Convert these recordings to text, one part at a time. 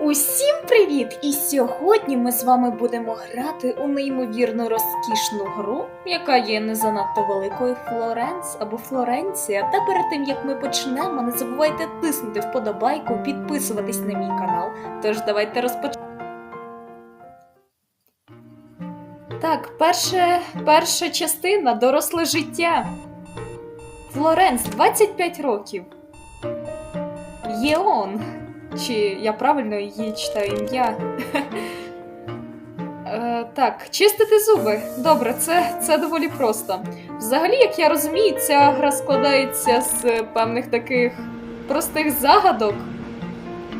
Усім привіт! І сьогодні ми з вами будемо грати у неймовірно розкішну гру, яка є не занадто великою Флоренс або Флоренція. Та перед тим як ми почнемо, не забувайте тиснути вподобайку, підписуватись на мій канал. Тож давайте розпочнемо. Так, перше, перша частина доросле життя. Флоренс, 25 років. Єон. Чи я правильно її читаю ім'я? Е, так, чистити зуби. Добре, це, це доволі просто. Взагалі, як я розумію, ця гра складається з певних таких простих загадок.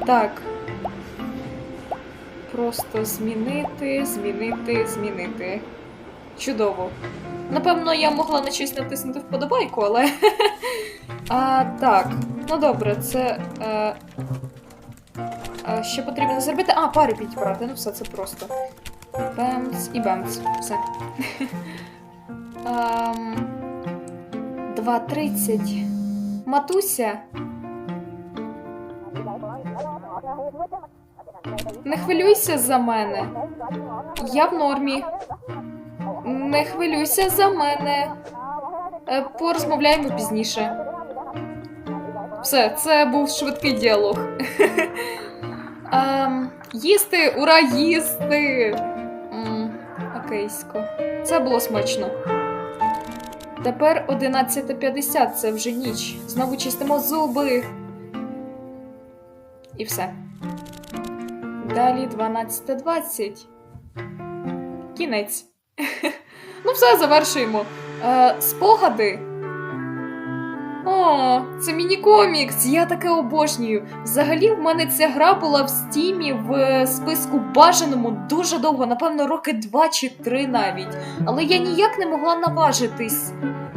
Так. Просто змінити, змінити, змінити. Чудово. Напевно, я могла на щось натиснути вподобайку, але. А, так. Ну добре, це. Е... Що потрібно зробити? А, пари підібрати. Ну все, це просто. Бемц і бемц. Все. Ем, 2.30. Матуся. Не хвилюйся за мене. Я в нормі. Не хвилюйся за мене. Е, Порозмовляємо пізніше. Все, це був швидкий діалог. Ем, їсти, ура, їсти! Окейсько. Це було смачно. Тепер 11.50, це вже ніч. Знову чистимо зуби. І все. Далі 12.20. Кінець. ну, все, завершуємо. Е, спогади. Це міні-комікс, я таке обожнюю. Взагалі, в мене ця гра була в стімі в е, списку бажаному дуже довго, напевно, роки два чи три навіть. Але я ніяк не могла наважитись.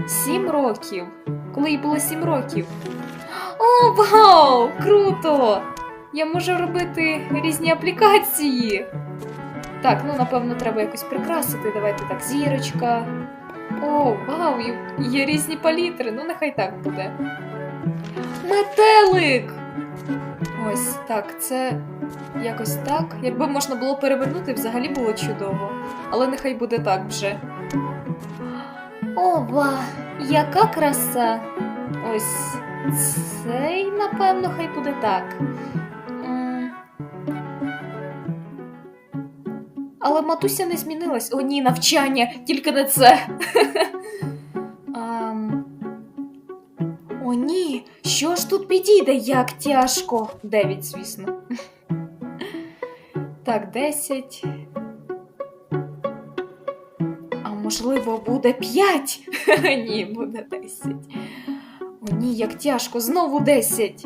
Сім років. Коли їй було сім років. О, вау! Круто! Я можу робити різні аплікації. Так, ну напевно, треба якось прикрасити. Давайте так, зірочка. О, вау, є різні палітри, ну нехай так буде. Метелик! Ось так, це якось так. Якби можна було перевернути, взагалі було чудово. Але нехай буде так вже. Ова, яка краса! Ось цей, напевно, хай буде так. Але матуся не змінилась. О, ні, навчання, тільки не це. О, ні, що ж тут підійде, як тяжко. Дев'ять, звісно. Так, десять. А можливо, буде п'ять? Ні, буде десять. О, ні, як тяжко, знову десять.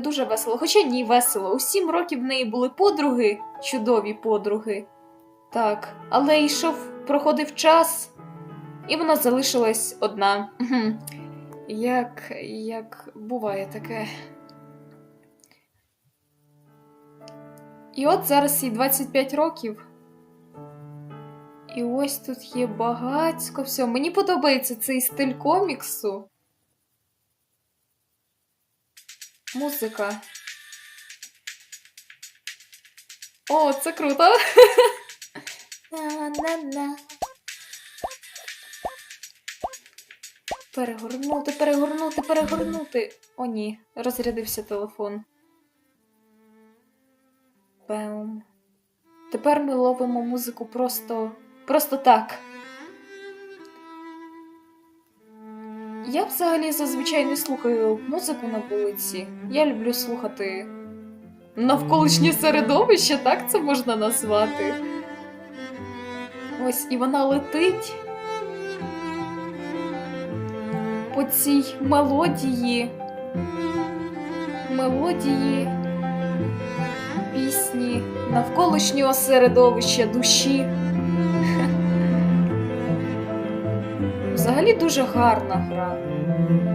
Дуже весело, хоча ні, весело. У сім років в неї були подруги, чудові подруги. Так, але йшов, проходив час, і вона залишилась одна. Як, як буває таке. І от зараз їй 25 років. І ось тут є багатько всього. Мені подобається цей стиль коміксу. Музика. О, це круто. На-на-на. Перегорнути, перегорнути, перегорнути. О, ні, розрядився телефон. Бем. Тепер ми ловимо музику просто. просто так. Я взагалі зазвичай не слухаю музику на вулиці. Я люблю слухати навколишнє середовище, так це можна назвати. Ось і вона летить по цій мелодії. Мелодії пісні навколишнього середовища душі. взагалі дуже гарна гра.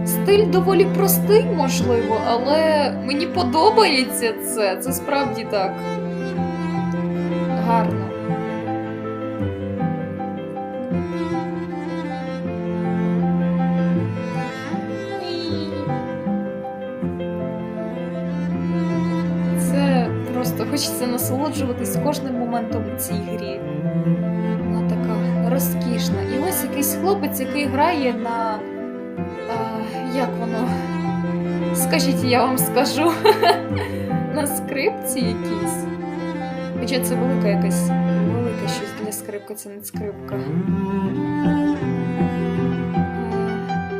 Стиль доволі простий, можливо, але мені подобається це. Це справді так гарно. Це просто хочеться насолоджуватись кожним моментом у цій грі. Хлопець, який грає на. А, як воно? Скажіть, я вам скажу. на скрипці якійсь. Хоча це велика якась велике щось для скрипки, це не скрипка. Е,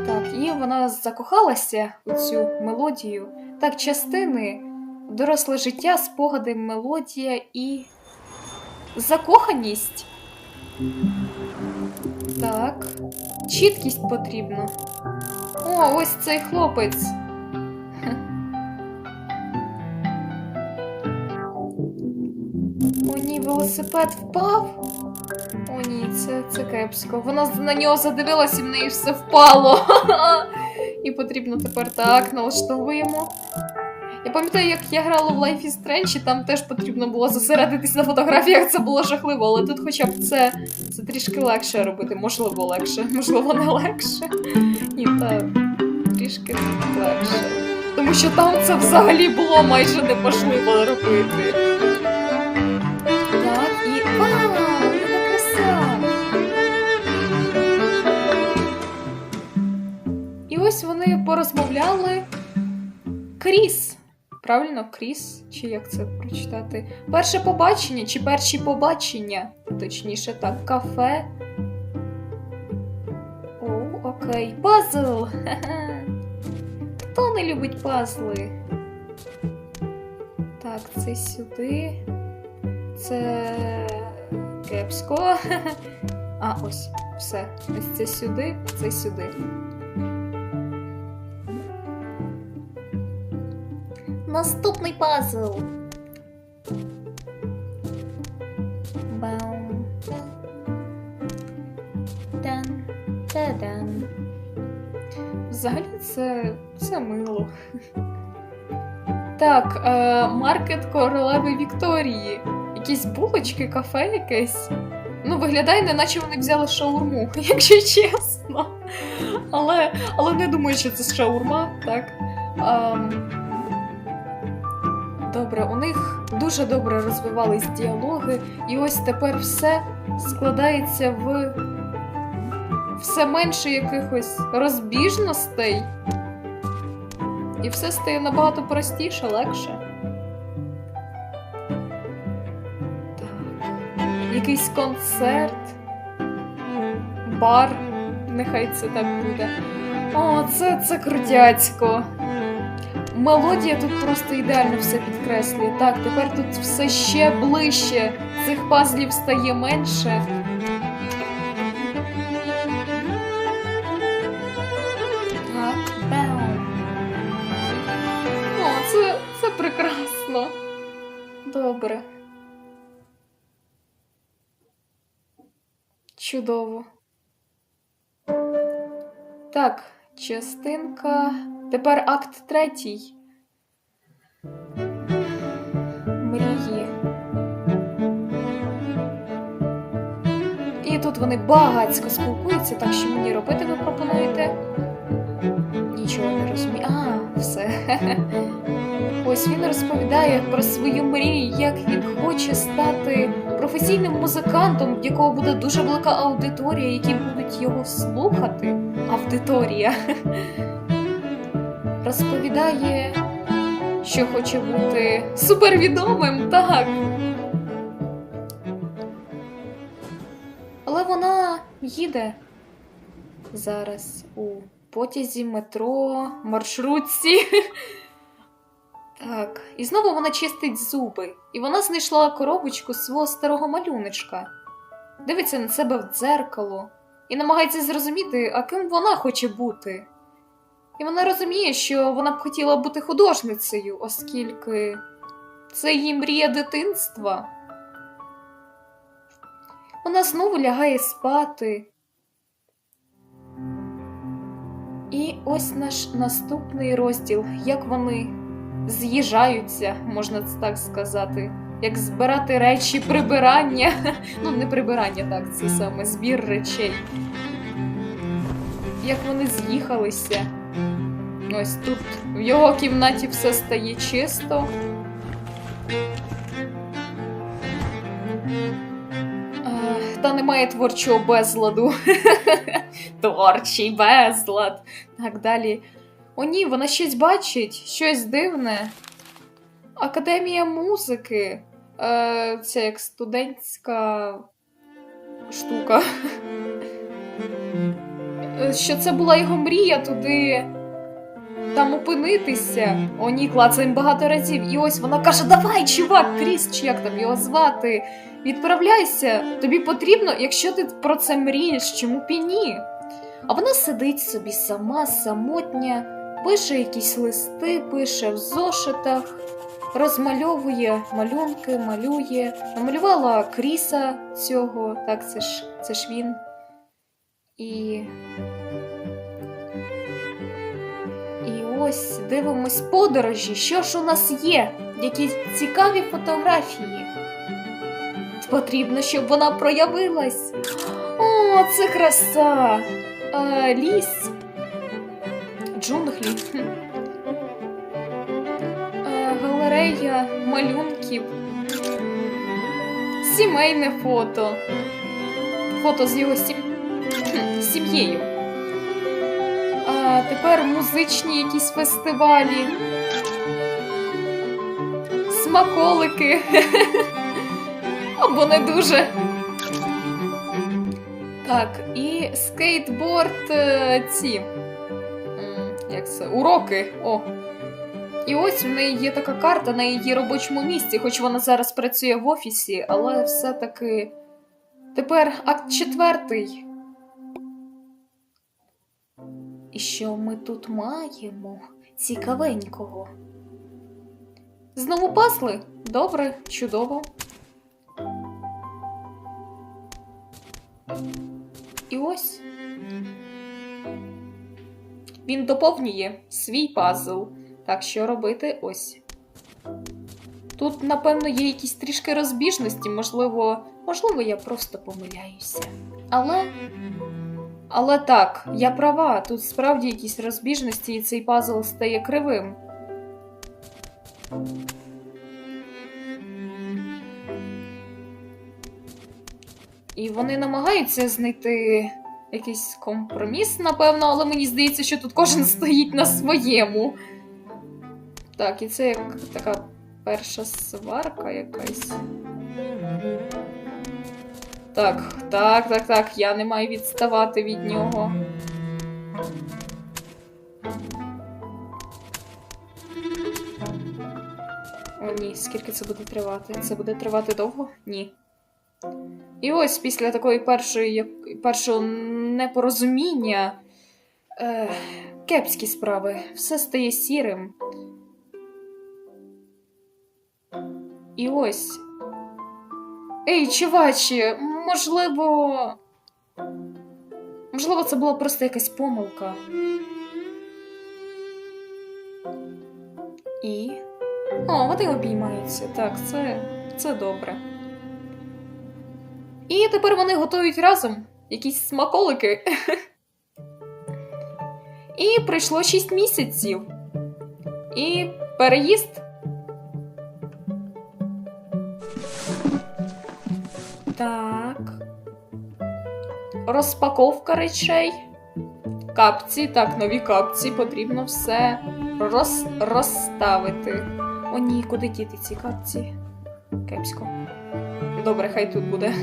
Так, і вона закохалася у цю мелодію. Так, частини, доросле життя, спогади, мелодія і. Закоханість. Так. Чіткість потрібна. О, ось цей хлопець. О, ні, велосипед впав. О, ні, це, це кепсько. Вона на нього задивилась і в неї все впало. І потрібно тепер так, налаштовуємо. Я пам'ятаю, як я грала в Life is Strange, і там теж потрібно було зосередитись на фотографіях, це було жахливо, але тут хоча б це, це трішки легше робити, можливо, легше, можливо, не легше. Ні, так, трішки легше. Тому що там це взагалі було майже неможливо робити. Так, і. І ось вони порозмовляли. Кріс. Правильно, Кріс? Чи як це прочитати? Перше побачення чи перші побачення? Точніше, так, кафе. О, окей. Пазл! Хто не любить пазли? Так, це сюди. Це кепсько. А, ось, все. Ось це сюди, це сюди. Наступний пазл. Бам. Дан. Та-дан. Взагалі це, це мило. Так, е, маркет королеви Вікторії. Якісь булочки, кафе якесь. Ну, виглядає, неначе вони взяли шаурму, якщо чесно. Але, але не думаю, що це шаурма, так. Ем, Добре, у них дуже добре розвивались діалоги, і ось тепер все складається в все менше якихось розбіжностей. І все стає набагато простіше, легше. Так. Якийсь концерт, бар, нехай це так буде. О, це, це крутяцько. Мелодія тут просто ідеально все підкреслює. Так, тепер тут все ще ближче. Цих пазлів стає менше. О, це, це прекрасно. Добре. Чудово. Так, частинка. Тепер акт третій. Мрії. І тут вони багацько спілкуються, так що мені робити ви пропонуєте? Нічого не розумію. А, все. Ось він розповідає про свою мрію, як він хоче стати професійним музикантом, в якого буде дуже велика аудиторія, які будуть його слухати. Аудиторія. Розповідає, що хоче бути супервідомим, так. Але вона їде зараз у потязі, метро, маршрутці. Так, і знову вона чистить зуби, і вона знайшла коробочку свого старого малюночка. Дивиться на себе в дзеркало і намагається зрозуміти, а ким вона хоче бути. І вона розуміє, що вона б хотіла бути художницею, оскільки це її мрія дитинства. Вона знову лягає спати. І ось наш наступний розділ, як вони з'їжджаються, можна так сказати. Як збирати речі прибирання. Ну, не прибирання, так, це саме збір речей. Як вони з'їхалися. Ось тут в його кімнаті все стає чисто. Та немає творчого безладу. Творчий безлад. Так далі. О, ні, вона щось бачить, щось дивне. Академія музики. Е, Це як студентська штука. Е, що це була його мрія туди там опинитися. О, ні, клацаємо багато разів. І ось вона каже: Давай, чувак, Кріс, чи як там його звати? Відправляйся, тобі потрібно, якщо ти про це мрієш, чому б? А вона сидить собі сама, самотня, пише якісь листи, пише в зошитах, розмальовує малюнки, малює, намалювала Кріса цього, так, це ж, це ж він. І. ось дивимось подорожі. Що ж у нас є? Які цікаві фотографії. Потрібно, щоб вона проявилась. О, це краса! А, ліс. Джунглі. Е, галерея малюнків. Сімейне фото. Фото з його сім... сім'єю. Тепер музичні якісь фестивалі. Смаколики. Або не дуже. Так, і скейтборд е, ці. Як це? Уроки. О. І ось в неї є така карта на її робочому місці, хоч вона зараз працює в офісі, але все-таки. Тепер акт четвертий. І що ми тут маємо цікавенького? Знову пасли? Добре, чудово. І ось він доповнює свій пазл. Так що робити ось. Тут, напевно, є якісь трішки розбіжності, можливо, можливо, я просто помиляюся. Але. Але так, я права, тут справді якісь розбіжності, і цей пазл стає кривим. І вони намагаються знайти якийсь компроміс, напевно, але мені здається, що тут кожен стоїть на своєму. Так, і це як така перша сварка якась. Так, так, так, так, я не маю відставати від нього. О, ні, скільки це буде тривати? Це буде тривати довго? Ні. І ось після такої першої, першого непорозуміння. Е, кепські справи. Все стає сірим. І ось. Ей, чувачі, можливо. Можливо, це була просто якась помилка. І. О, вони обіймаються. Так, це, це добре. І тепер вони готують разом якісь смаколики. І пройшло 6 місяців. І переїзд. Так. Розпаковка речей. Капці, так, нові капці. Потрібно все роз... розставити. О, ні, куди діти ці капці? Кепсько. Добре, хай тут буде.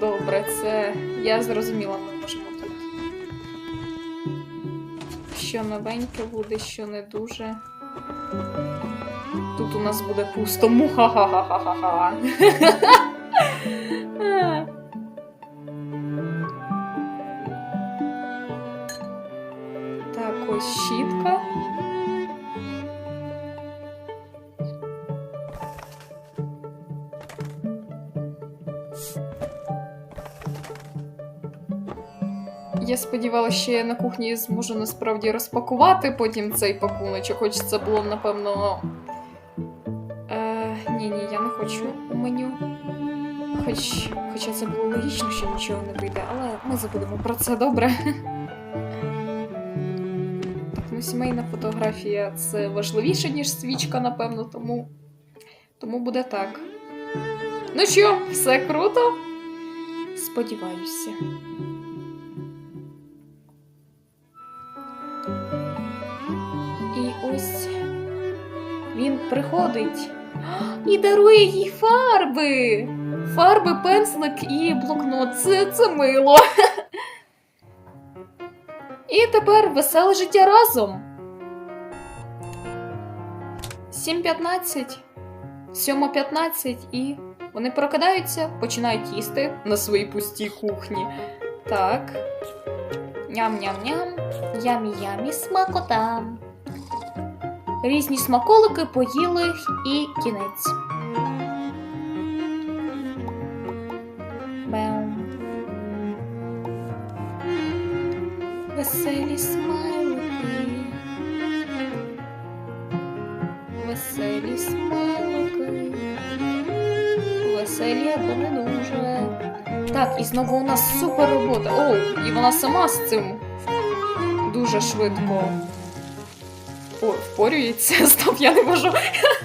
Добре, це я зрозуміла, ми можемо тут. Що новеньке буде, що не дуже. Тут у нас буде пусто. Муха-ха-ха-ха-ха. Я сподівалася, що я на кухні зможу насправді розпакувати потім цей пакуночок, хоч це було, напевно. Е, ні, ні, я не хочу меню. Хоч, хоча це було логічно, що нічого не вийде, але ми забудемо про це добре. Так, Ну, сімейна фотографія це важливіше, ніж свічка, напевно, тому. Тому буде так. Ну що, все круто? Сподіваюся. Приходить і дарує їй фарби. Фарби, пензлик і блокнот. Це, це мило. І тепер веселе життя разом. 7.15, 7.15 і вони прокидаються, починають їсти на своїй пустій кухні. Так. Ням-ням-ням. Ямі-ямі, смакота. Різні смаколики поїли і кінець. Бем. Веселі смайлики. Веселі смайлики. Веселі або не дуже. Так, і знову у нас супер робота. О, і вона сама з цим дуже швидко впорюється. Стоп, я не можу.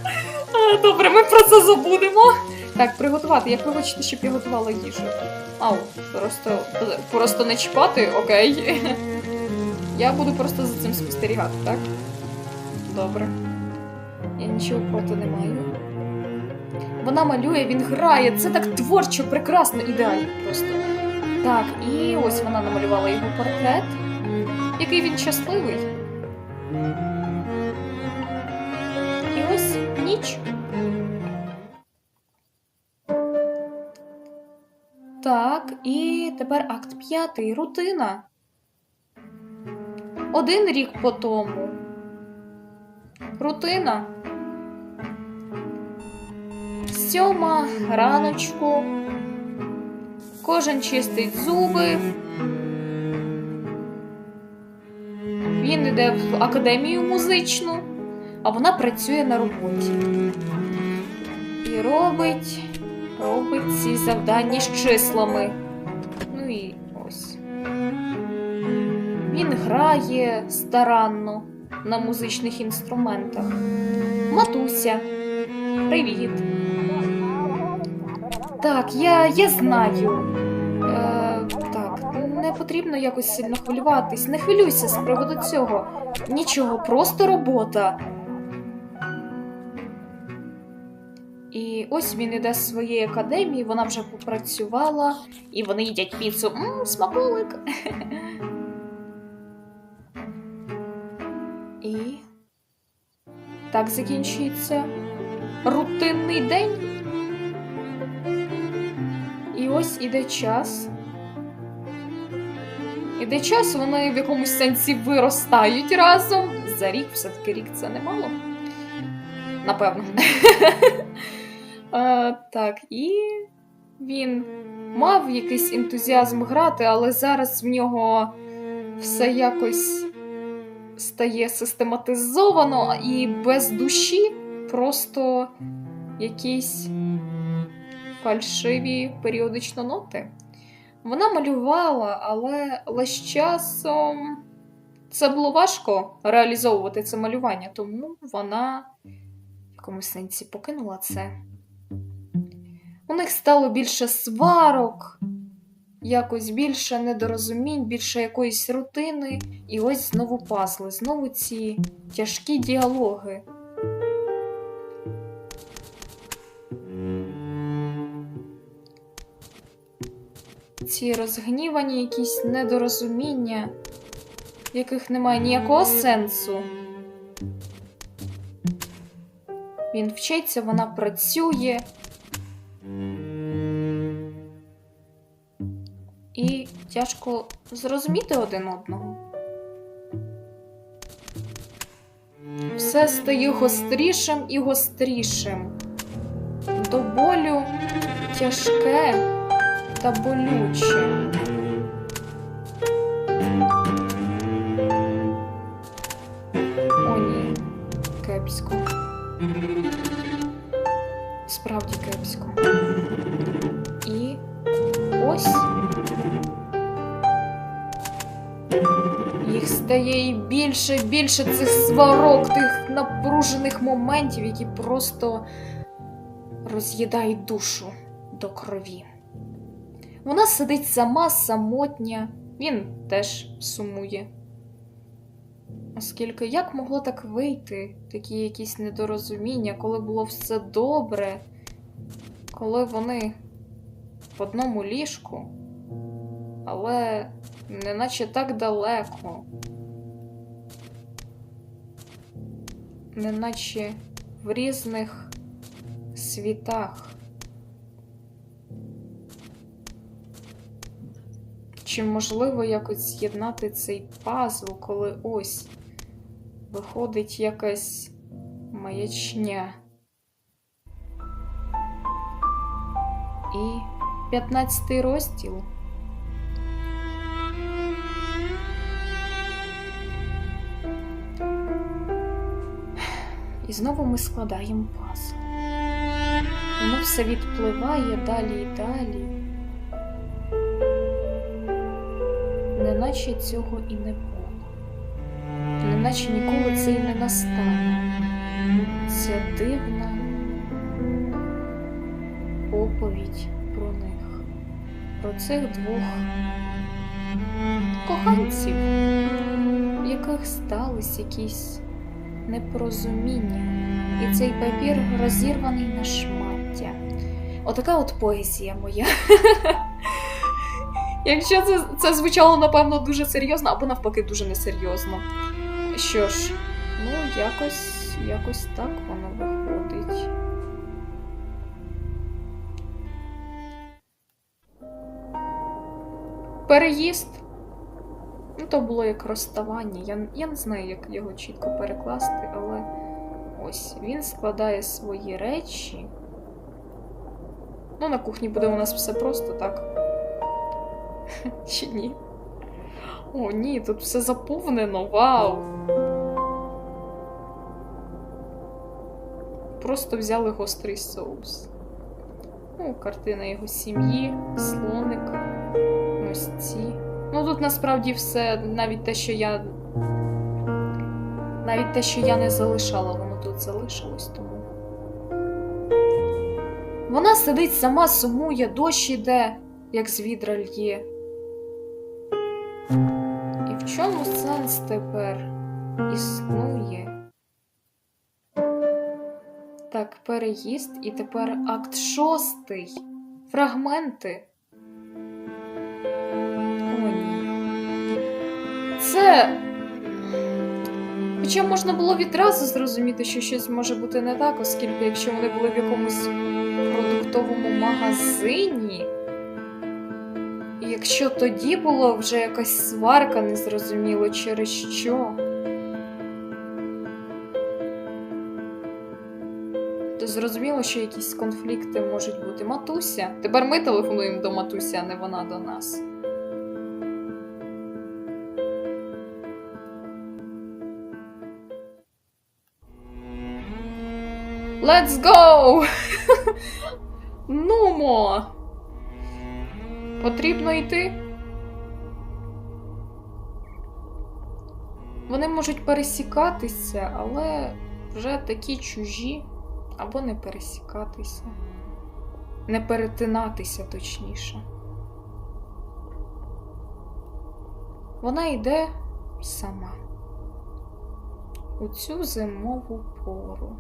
Добре, ми про це забудемо. Так, приготувати. Як ви хочете, щоб я готувала їжу? Ау, просто, просто не чіпати, окей. Я буду просто за цим спостерігати, так? Добре. Я нічого проти не маю. Вона малює, він грає. Це так творчо, прекрасно, ідеально просто. Так, і ось вона намалювала його портрет. Який він щасливий. Ніч. Так, і тепер акт п'ятий. Рутина. Один рік по тому. Рутина. Сьома раночку. Кожен чистить зуби. Він йде в академію музичну, а вона працює на роботі. І робить, робить ці завдання з числами. Ну і ось. Він грає старанно на музичних інструментах. Матуся, привіт. Так, я, я знаю. Е, так, не потрібно якось сильно хвилюватись. Не хвилюйся з приводу цього. Нічого, просто робота. І ось він іде з своєї академії, вона вже попрацювала, і вони їдять піцу. Мм, смаколик. І так закінчується рутинний день. І ось іде час. Іде час, вони в якомусь сенсі виростають разом. За рік, все-таки рік це немало. Напевно. а, так, і він мав якийсь ентузіазм грати, але зараз в нього все якось стає систематизовано і без душі просто якісь фальшиві періодично ноти. Вона малювала, але, але з часом це було важко реалізовувати це малювання, тому вона в якомусь сенсі покинула це. У них стало більше сварок, якось більше недорозумінь, більше якоїсь рутини, і ось знову пазли, знову ці тяжкі діалоги. ці розгнівані якісь недорозуміння, яких немає ніякого сенсу. Він вчиться, вона працює. І тяжко зрозуміти один одного. Все стає гострішим і гострішим. До болю тяжке та болюче. О, ні, кепсько. Стає і більше і більше цих сварок, тих напружених моментів, які просто роз'їдають душу до крові. Вона сидить сама, самотня, він теж сумує. Оскільки як могло так вийти, такі якісь недорозуміння, коли було все добре, коли вони в одному ліжку, але неначе так далеко, неначе в різних світах. Чи можливо якось з'єднати цей пазл, коли ось виходить якась маячня? І 15 розділ. І знову ми складаємо пазл. Воно все відпливає далі і далі. Неначе цього і не було. Неначе ніколи це і не настане. Ця дивна оповідь про них, про цих двох коханців, в яких стались якісь непорозуміння, і цей папір розірваний на шмаття. Отака от поезія моя. Якщо це, це звучало, напевно, дуже серйозно, або навпаки дуже несерйозно. Що ж, ну, якось, якось так воно виходить. Переїзд. То було як розставання. Я, я не знаю, як його чітко перекласти, але ось він складає свої речі. Ну, на кухні буде у нас все просто так. Чи ні? О, ні, тут все заповнено, вау! Просто взяли гострий соус. Ну, картина його сім'ї, слоник, ось ці. Ну тут насправді все, навіть те, що я. Навіть те, що я не залишала, воно тут залишилось тому. Вона сидить сама, сумує, дощ іде, як з відра лє. І в чому сенс тепер існує? Так, переїзд, і тепер акт шостий. Фрагменти. Це. Хоча можна було відразу зрозуміти, що щось може бути не так, оскільки якщо вони були в якомусь продуктовому магазині. І якщо тоді була вже якась сварка, незрозуміло через що. То зрозуміло, що якісь конфлікти можуть бути. Матуся. Тепер ми телефонуємо до матусі, а не вона до нас. Let's go! Нумо! Потрібно йти. Вони можуть пересікатися, але вже такі чужі або не пересікатися, не перетинатися точніше. Вона йде сама у цю зимову пору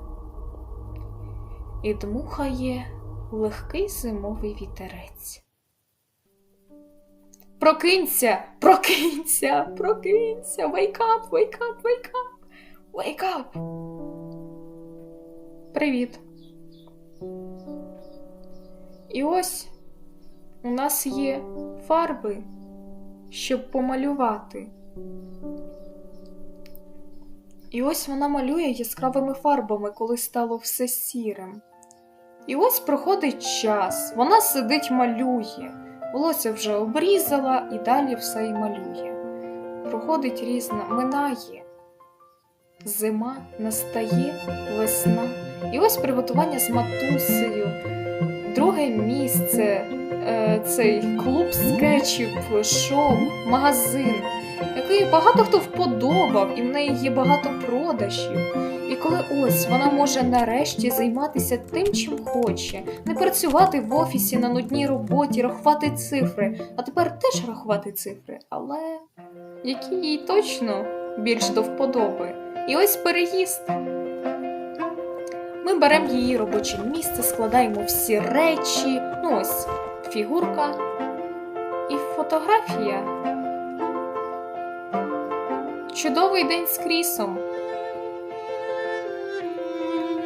і дмухає легкий зимовий вітерець. Прокинься, прокинься, прокинься, wake up, wake up, wake up, wake up. Привіт. І ось у нас є фарби, щоб помалювати. І ось вона малює яскравими фарбами, коли стало все сірим. І ось проходить час, вона сидить малює, волосся вже обрізала і далі все й малює. Проходить різна, минає. Зима настає, весна. І ось приготування з матусею, друге місце, е, цей клуб скетчів, шоу, магазин. Який багато хто вподобав, і в неї є багато продажів. І коли ось вона може нарешті займатися тим, чим хоче, не працювати в офісі на нудній роботі, рахувати цифри, а тепер теж рахувати цифри, але які їй точно більш до вподоби. І ось переїзд. Ми беремо її робоче місце, складаємо всі речі. Ну ось фігурка і фотографія. Чудовий день з Крісом.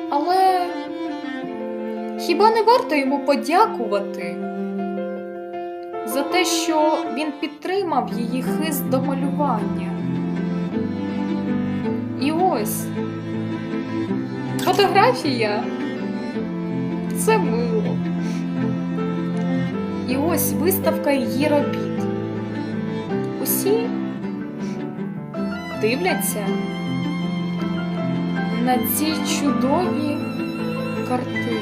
Але хіба не варто йому подякувати за те, що він підтримав її хист до малювання? І ось фотографія. Це мило. І ось виставка її робіт. Дивляться на ці чудові картини.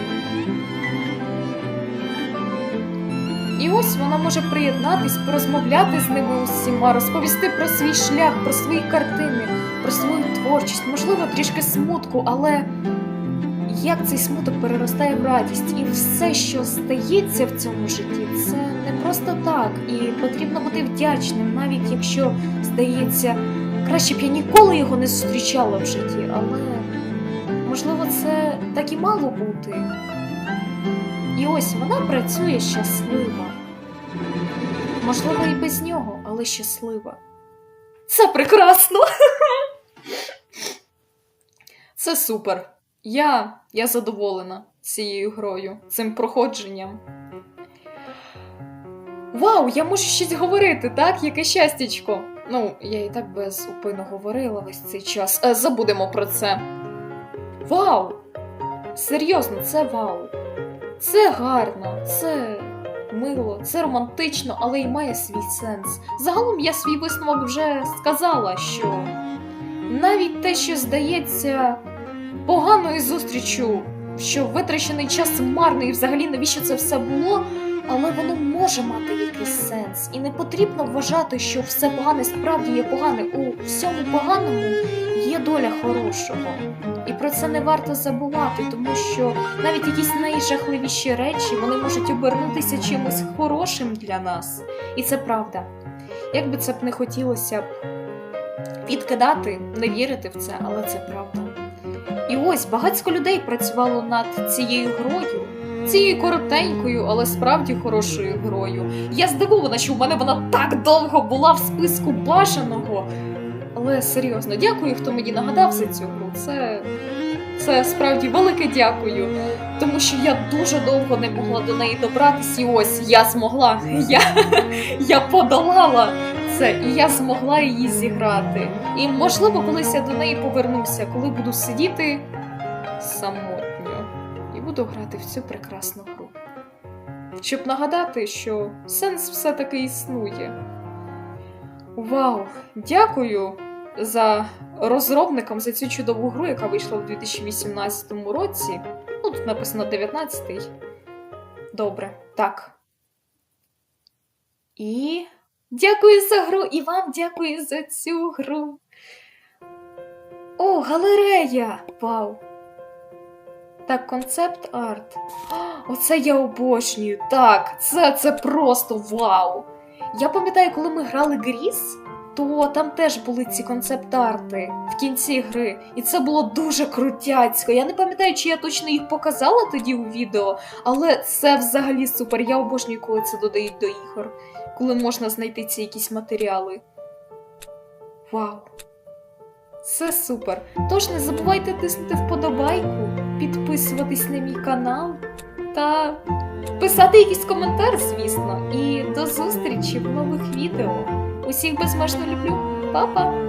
І ось вона може приєднатись, порозмовляти з ними усіма, розповісти про свій шлях, про свої картини, про свою творчість, можливо, трішки смутку, але як цей смуток переростає в радість, і все, що стається в цьому житті, це не просто так, і потрібно бути вдячним, навіть якщо здається, краще б я ніколи його не зустрічала в житті, але можливо, це так і мало бути. І ось вона працює щаслива. Можливо, і без нього, але щаслива. Це прекрасно! Це супер. Я, я задоволена цією грою, цим проходженням. Вау, я можу щось говорити, так? Яке щастячко. Ну, я і так без упину говорила весь цей час. Е, забудемо про це. Вау! Серйозно, це вау. Це гарно, це мило, це романтично, але й має свій сенс. Загалом я свій висновок вже сказала, що навіть те, що здається поганою зустрічю, що витрачений час марний, і взагалі навіщо це все було, але воно може мати якийсь сенс. І не потрібно вважати, що все погане справді є погане. У всьому поганому є доля хорошого. І про це не варто забувати, тому що навіть якісь найжахливіші речі вони можуть обернутися чимось хорошим для нас. І це правда. Як би це б не хотілося відкидати, не вірити в це, але це правда. І ось багатько людей працювало над цією грою, цією коротенькою, але справді хорошою грою. Я здивована, що в мене вона так довго була в списку бажаного. Але серйозно, дякую, хто мені нагадав за цю гру. Це, це справді велике дякую. Тому що я дуже довго не могла до неї добратися, і ось я змогла. Я, я подолала і я змогла її зіграти. І можливо, колись я до неї повернуся, коли буду сидіти самотньо буду грати в цю прекрасну гру. Щоб нагадати, що сенс все-таки існує. Вау! Дякую за розробникам за цю чудову гру, яка вийшла в 2018 році. Ну, тут написано 19-й. Добре, так. І дякую за гру, і вам дякую за цю гру. О, галерея! Вау! Так, концепт арт. Оце я обожнюю. Так, це, це просто вау! Я пам'ятаю, коли ми грали Гріс, то там теж були ці концепт-арти в кінці гри, і це було дуже крутяцько. Я не пам'ятаю, чи я точно їх показала тоді у відео, але це взагалі супер. Я обожнюю, коли це додають до ігор, коли можна знайти ці якісь матеріали. Вау! Це супер. Тож не забувайте тиснути вподобайку, підписуватись на мій канал та писати якийсь коментар, звісно. І до зустрічі в нових відео. Усіх безмежно люблю. Па-па!